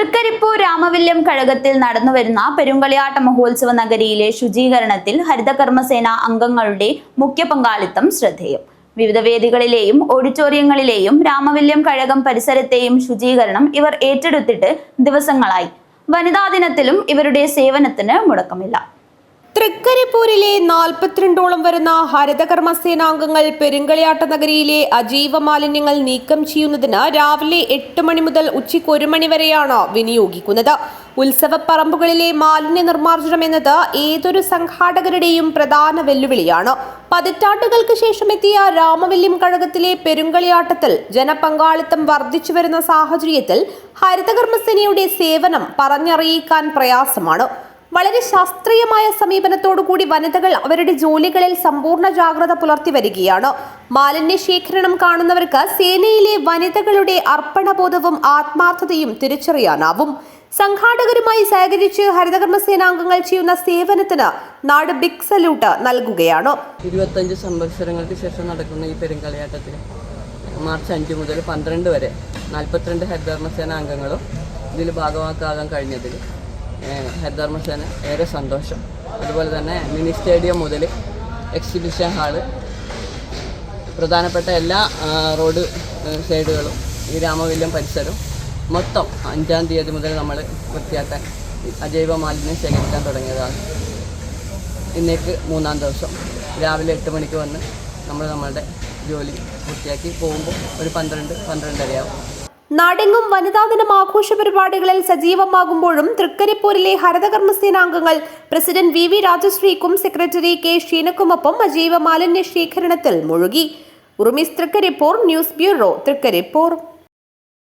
തൃക്കരിപ്പൂർ രാമവില്യം കഴകത്തിൽ നടന്നുവരുന്ന പെരുങ്കളിയാട്ട മഹോത്സവ നഗരിയിലെ ശുചീകരണത്തിൽ ഹരിതകർമ്മസേന അംഗങ്ങളുടെ മുഖ്യ പങ്കാളിത്തം ശ്രദ്ധേയം. വിവിധ വേദികളിലെയും ഓഡിറ്റോറിയങ്ങളിലെയും രാമവില്യം കഴകം പരിസരത്തെയും ശുചീകരണം ഇവർ ഏറ്റെടുത്തിട്ട് ദിവസങ്ങളായി. വനിതാ ദിനത്തിലും ഇവരുടെ സേവനത്തിന് മുടക്കമില്ല. തൃക്കരിപ്പൂരിലെ നാൽപ്പത്തിരണ്ടോളം വരുന്ന ഹരിതകർമ്മ സേനാംഗങ്ങൾ പെരുങ്കളിയാട്ട നഗരിയിലെ അജീവ മാലിന്യങ്ങൾ നീക്കം ചെയ്യുന്നതിന് രാവിലെ എട്ട് മണി മുതൽ ഉച്ചയ്ക്ക് ഒരു മണി വരെയാണ് വിനിയോഗിക്കുന്നത്. ഉത്സവപ്പറമ്പുകളിലെ മാലിന്യ നിർമ്മാർജനം എന്നത് ഏതൊരു സംഘാടകരുടെയും പ്രധാന വെല്ലുവിളിയാണ്. പതിറ്റാണ്ടുകൾക്ക് ശേഷം എത്തിയ രാമവല്യം കഴകത്തിലെ പെരുങ്കളിയാട്ടത്തിൽ ജനപങ്കാളിത്തം വർദ്ധിച്ചു വരുന്ന സാഹചര്യത്തിൽ ഹരിതകർമ്മസേനയുടെ സേവനം പറഞ്ഞറിയിക്കാൻ പ്രയാസമാണ്. വളരെ ശാസ്ത്രീയമായ സമീപനത്തോടുകൂടി വനിതകൾ അവരുടെ ജോലികളിൽ സമ്പൂർണ ജാഗ്രത പുലർത്തി വരികയാണ്. മാലിന്യ ശേഖരണം കാണുന്നവർക്ക് സേനയിലെ വനിതകളുടെ അർപ്പണബോധവും ആത്മാർത്ഥതയും തിരിച്ചറിയാനാവും. സംഘാടകരുമായി സഹകരിച്ച് ഹരിതകർമ്മസേനാംഗങ്ങൾ ചെയ്യുന്ന സേവനത്തിന് നാട് ബിഗ് സല്യൂട്ട് നൽകുകയാണ്. ഇരുപത്തഞ്ച് സംവത്സരങ്ങൾക്ക് ശേഷം നടക്കുന്ന ഈ പെരുങ്കളിയാട്ടത്തിന് മാർച്ച് അഞ്ച് മുതൽ പന്ത്രണ്ട് വരെ നാൽപ്പത്തിരണ്ട് ഹരിതകർമ്മസേന അംഗങ്ങളും ഇതിൽ ഭാഗമാക്കാകാൻ കഴിഞ്ഞതിൽ ഹരിതകർമ്മസേന ഏറെ സന്തോഷം. അതുപോലെ തന്നെ മിനി സ്റ്റേഡിയം മുതൽ എക്സിബിഷൻ ഹാൾ പ്രധാനപ്പെട്ട എല്ലാ റോഡ് സൈഡുകളും ഈ രാമവില്യം പരിസരവും മൊത്തം അഞ്ചാം തീയതി മുതൽ നമ്മൾ വൃത്തിയാക്കാൻ അജൈവ മാലിന്യം ശേഖരിക്കാൻ തുടങ്ങിയതാണ്. ഇന്നേക്ക് മൂന്നാം ദിവസം. രാവിലെ എട്ട് മണിക്ക് വന്ന് നമ്മൾ നമ്മളുടെ ജോലി പൂർത്തിയാക്കി പോകുമ്പോൾ ഒരു പന്ത്രണ്ട് പന്ത്രണ്ടരയാവും. നാടെങ്ങും വനിതാ ദിനം ആഘോഷ പരിപാടികളിൽ സജീവമാകുമ്പോഴും തൃക്കരിപ്പൂരിലെ ഹരതകർമ്മസേനാംഗങ്ങൾ പ്രസിഡന്റ് വി വി രാജശ്രീക്കും സെക്രട്ടറി കെ ഷീനക്കുമൊപ്പം അജീവ മാലിന്യ ശേഖരണത്തിൽ മുഴുകി. ഉറുമിസ് തൃക്കരിപ്പൂർ ന്യൂസ് ബ്യൂറോ തൃക്കരിപ്പൂർ.